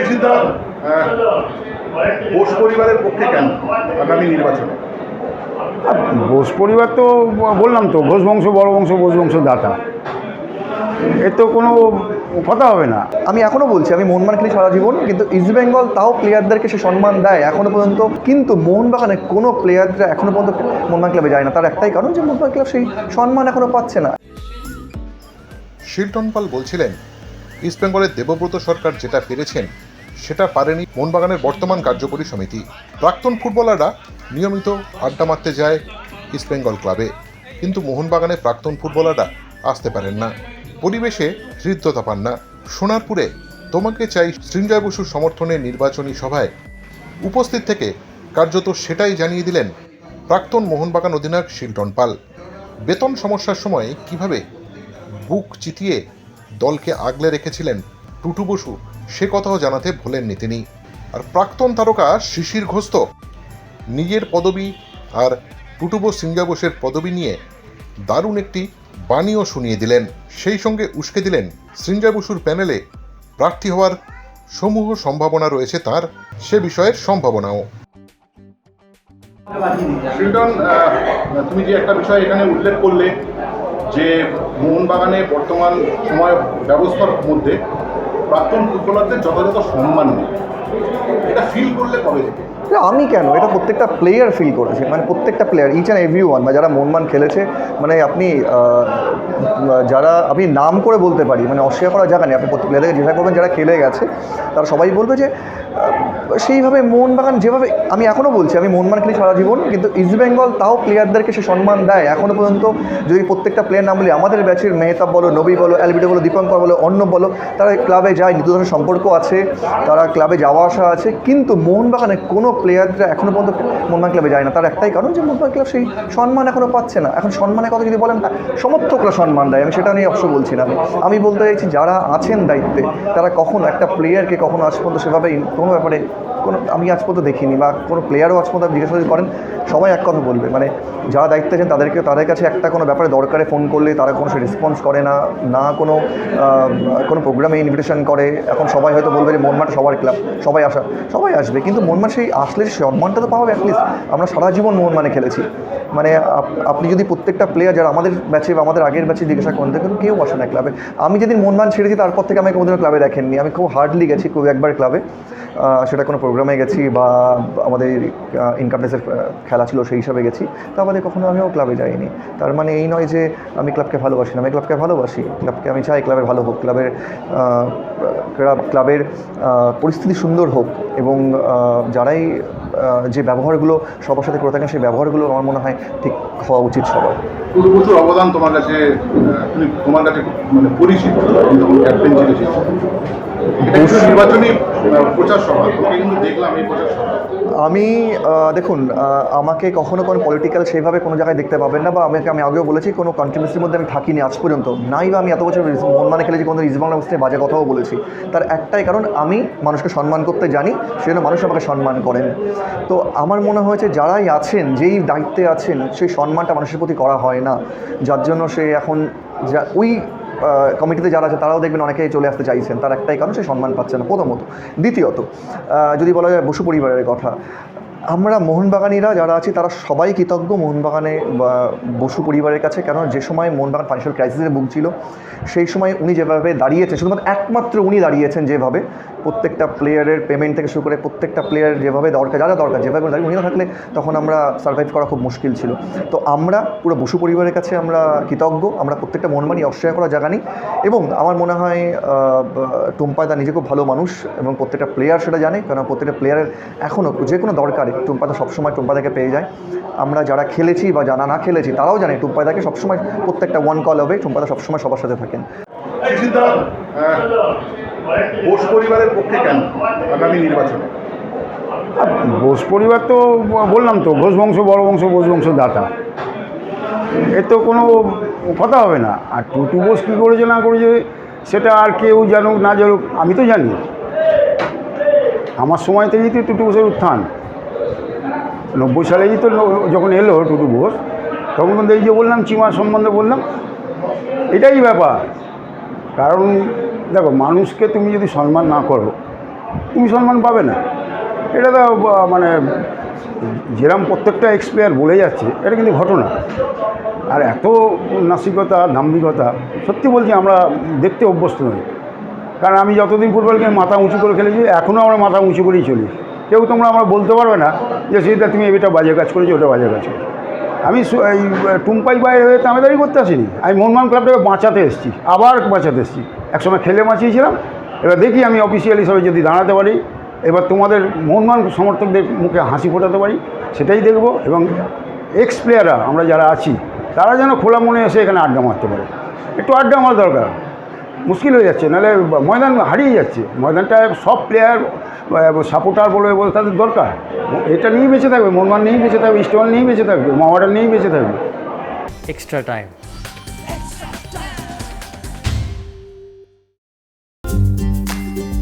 সুচিন্তা বোস পরিবারের পক্ষে কেন আগামী নির্বাচনে? ঘোষ পরিবার তো বললাম তো ঘোষ বংশ বড় বংশ ঘোষ বংশ দাতা। এর তো কোনো কথা হবে না। আমি এখনও বলছি আমি মোহনবাগান খেলি সারা জীবন কিন্তু ইস্টবেঙ্গল তাও প্লেয়ারদেরকে সে সম্মান দেয় এখনও পর্যন্ত। কিন্তু মোহনবাগানে কোনো প্লেয়াররা এখনও পর্যন্ত মোহনবাগান ক্লাবে যায় না। তার একটাই কারণ যে মোহনবাগান ক্লাব সেই সম্মান এখনও পাচ্ছে না। শিলটন পাল বলছিলেন ইস্টবেঙ্গলের দেবব্রত সরকার যেটা পেরেছেন সেটা পারেনি মোহনবাগানের বর্তমান কার্যকরী সমিতি। প্রাক্তন ফুটবলাররা নিয়মিত আড্ডা মারতে যায় ইস্টবেঙ্গল ক্লাবে কিন্তু মোহনবাগানের প্রাক্তন ফুটবলাররা আসতে পারেন না। পরিবেশে হৃদ্যতা পান না। সোনারপুরে তোমাকে চাই সৃঞ্জয় বসুর সমর্থনে নির্বাচনী সভায়। উপস্থিত থেকে কার্যত সেটাই জানিয়ে দিলেন প্রাক্তন মোহনবাগান অধিনায়ক শিল্টন পাল। বেতন সমস্যার সময় কীভাবে বুক চিতিয়ে দলকে আগলে রেখেছিলেন টুটু বসু? সে কথাও জানাতে ভোলেননি তিনি। আর প্রাক্তন তারকা শিশির ঘোষ তো নিজের পদবি আর টুটুবো সিঙ্গা বোসের পদবি নিয়ে দারুণ একটি বাণীও শুনিয়ে দিলেন। সেই সঙ্গে উস্কে দিলেন সৃঞ্জা বসুর প্যানেলে প্রার্থী হওয়ার সমূহ সম্ভাবনা রয়েছে তার, সে বিষয়ের সম্ভাবনাও। তুমি যে একটা বিষয় এখানে উল্লেখ করলে যে মোহনবাগানে বর্তমান সময় ব্যবস্থার মধ্যে প্রাক্তন ফুটবলারদের যথাযথ সম্মান নেই। এটা ফিল করলে কবে থেকে? আমি কেন? এটা প্রত্যেকটা প্লেয়ার ফিল করেছে। মানে প্রত্যেকটা player each and every one বা যারা মনমান খেলেছে মানে আপনি যারা আপনি নাম করে বলতে পারি মানে অস্বীকার করার জায়গা নেই। আপনি প্রত্যেক প্লেয়ারকে জিজ্ঞাসা করবেন, যারা খেলে গেছে, তারা সবাই বলবে যে সেইভাবে মোহনবাগান যেভাবে, আমি এখনও বলছি, আমি মোহনবাগান খেলি সারা জীবন, কিন্তু ইস্টবেঙ্গল তাও প্লেয়ারদেরকে সে সম্মান দেয়। এখনও পর্যন্ত যদি প্রত্যেকটা প্লেয়ার নাম বলি, আমাদের ব্যাচের মেহতাব বলো, নবী বলো অ্যালবিডো বলো, দীপঙ্কর বলো অন্য বলো, তারা ক্লাবে যায় নিত্যধরনের সম্পর্ক আছে, তারা ক্লাবে যাওয়া আসা আছে, কিন্তু মোহনবাগানে কোনো প্লেয়াররা এখনও পর্যন্ত মোহনবাগান ক্লাবে যায় না। তার একটাই কারণ যে মোহনবাগান ক্লাব সেই সম্মান এখনও পাচ্ছে না। এখন সম্মানের কথা যদি বলেন না সমর্থকরা সম্মান দেয়। আমি সেটা নিয়ে অবশ্য বলছি না আমি। আমি বলতে চাইছি, যারা আছেন দায়িত্বে, তারা কখনো একটা প্লেয়ারকে কখনো আজ পর্যন্ত সেভাবে কোনো ব্যাপারে কোনো, আমি আজ পর্যন্ত দেখিনি বা কোনো প্লেয়ারও আজ পর্যন্ত জিজ্ঞাসা করেন, সবাই এক কথা বলবে। মানে যারা দায়িত্বে আছেন, তাদেরকে, তাদের কাছে একটা কোনো ব্যাপারে দরকারে ফোন করলে তারা কোনো সে রেসপন্স করে না না কোনো কোনো প্রোগ্রামে ইনভিটেশন করে। এখন সবাই হয়তো বলবে যে মনমান সবার ক্লাব সবাই আসা, সবাই আসবে। কিন্তু মনমান সেই আসলে সম্মানটা তো পাওয়া অ্যাটলিস্ট আমরা সারা জীবন মোহনমানে খেলেছি। মানে আপনি যদি প্রত্যেকটা প্লেয়ার যারা আমাদের ম্যাচে বা আমাদের আগের ম্যাচে জিজ্ঞাসা করেন, দেখুন কেউ আসে না ক্লাবে আমি যেদিন মনমান ছেড়েছি, তারপর থেকে আমি কোনোদিনও ক্লাবে দেখেননি। আমি খুব হার্ডলি গেছি খুব একবার ক্লাবে সেটা কোনো প্রোগ্রামে গেছি বা আমাদের ইনকাম ট্যাক্সের খেলা ছিল সেই হিসাবে গেছি। তা আমাদের কখনো আমিও ক্লাবে যাইনি। তার মানে এই নয় যে আমি ক্লাবকে ভালোবাসি না। আমি ক্লাবকে ভালোবাসি। ক্লাবকে আমি চাই ক্লাবের ভালো হোক ক্লাবের ক্লাব- ক্লাবের পরিস্থিতি সুন্দর হোক এবং যারাই যে ব্যবহারগুলো সবার সাথে করে থাকেন, সেই ব্যবহারগুলো আমার মনে হয় ঠিক হওয়া উচিত সবার। বসুর অবদান তোমার কাছে তোমার কাছে মানে পরিচিত নির্বাচনী আমি দেখুন আমাকে কখনো কোনো পলিটিক্যাল সেইভাবে কোনো জায়গায় দেখতে পাবেন না বা আমাকে আমি আগেও বলেছি, কোনো কন্ট্রিবিউসির মধ্যে আমি থাকিনি আজ পর্যন্ত। নাই বা আমি এত বছর মন মানে খেলেছি, কোনো ইসবাংলা অবস্থায় বাজে কথাও বলেছি। তার একটাই কারণ, আমি মানুষকে সম্মান করতে জানি, সেজন্য মানুষ আমাকে সম্মান করেন। তো আমার মনে হয়েছে যারাই আছেন, যেই দায়িত্বে আছেন, সেই সম্মানটা মানুষের প্রতি করা হয় না। যার জন্য সে এখন যা ওই কমিটিতে যারা আছে, তারাও দেখবেন অনেকেই চলে আসতে চাইছেন। তার একটাই কারণ, সে সম্মান পাচ্ছে না, প্রথমত। দ্বিতীয়ত যদি বলা যায় বসু পরিবারের কথা, আমরা মোহনবাগানিরা যারা আছি, তারা সবাই কৃতজ্ঞ মোহনবাগানে বসু পরিবারের কাছে। কেন যে সময় মোহনবাগান ফাইন্যান্সিয়াল ক্রাইসিসে ভুগছিল, সেই সময় উনি যেভাবে দাঁড়িয়েছেন, শুধুমাত্র একমাত্র উনি দাঁড়িয়েছেন যেভাবে প্রত্যেকটা প্লেয়ারের পেমেন্ট থেকে শুরু করে প্রত্যেকটা প্লেয়ার যেভাবে দরকার, যা যা দরকার, যেভাবে দাঁড়িয়ে উনি না থাকলে তখন আমরা সার্ভাইভ করা খুব মুশকিল ছিল। তো আমরা পুরো বসু পরিবারের কাছে আমরা কৃতজ্ঞ, আমরা প্রত্যেকটা মনমানি অস্বীকার করা জায়গা নেই এবং আমার মনে হয় টুম্পায় তার নিজে খুব ভালো মানুষ এবং প্রত্যেকটা প্লেয়ার সেটা জানে কারণ প্রত্যেকটা প্লেয়ারের এখনও যে কোনো দরকারে টুম্পাদা সবসময় টুম্পাদাকে পেয়ে যায়। আমরা যারা খেলেছি বা জানা না খেলেছি তারাও জানে টুম্পাদাকে সবসময় প্রত্যেকটা ওয়ান কল হবে টুম্পাদা সবসময় সবার সাথে থাকেন। বোস পরিবারের পক্ষে কেন আগামী নির্বাচনে? ঘোষ পরিবার তো বললাম তো, ঘোষ বংশ, বড় বংশ ঘোষ বংশ দাতা। এর তো কোনো কথা হবে না। আর টুটু বোস কী করেছে না করেছে, সেটা আর কেউ জানুক না জানুক, আমি তো জানি। আমার সময় থেকেই তো টুটু বোসের উত্থান। নব্বই সালেই তো যখন এলো টুটু বোস, তখন কিন্তু এই যে বললাম, চিমা সম্বন্ধে বললাম, এটাই ব্যাপার। কারণ দেখো, মানুষকে তুমি যদি সম্মান না করো, তুমি সম্মান পাবে না। এটা তো মানে যেরম প্রত্যেকটা এক্সপ্লেয়ার বলে যাচ্ছে, এটা কিন্তু ঘটনা। আর এত নাসিকতা দাম্ভিকতা সত্যি বলছি আমরা দেখতে অভ্যস্ত নই। কারণ আমি যতদিন ফুটবল ফুটবলকে মাথা উঁচু করে খেলেছি এখনও আমরা মাথা উঁচু করেই চলি। কেউ তোমরা আমরা বলতে পারবে না যে সেটা তুমি এটা বাজে কাজ করেছ, ওটা বাজে কাজ করেছ। আমি এই, টুম্পাই বাইরে হয়ে তামেদারি করতে আসিনি। আমি মোহনমান ক্লাবটাকে বাঁচাতে এসেছি, আবার বাঁচাতে এসেছি। একসময় খেলে বাঁচিয়েছিলাম। এবার দেখি আমি অফিসিয়াল হিসাবে যদি দাঁড়াতে পারি, এবার তোমাদের মোহনমান সমর্থকদের মুখে হাসি ফোটাতে পারি, সেটাই দেখব এবং এক্স প্লেয়াররা আমরা যারা আছি, তারা যেন খোলা মনে এসে এখানে আড্ডা মারতে পারে। একটু আড্ডা মারা দরকার। মুশকিল হয়ে যাচ্ছে, নাহলে ময়দান হারিয়ে যাচ্ছে। ময়দানটায় সব প্লেয়ার সাপোর্টার বলে বলে, তাদের দরকার। এটা নিয়েই বেঁচে থাকবে মোহনমান নিয়েই বেঁচে থাকবে ইস্টবেল নিয়েই বেঁচে থাকবে মাওয়াডার নিয়েই বেঁচে থাকবে। Extra time.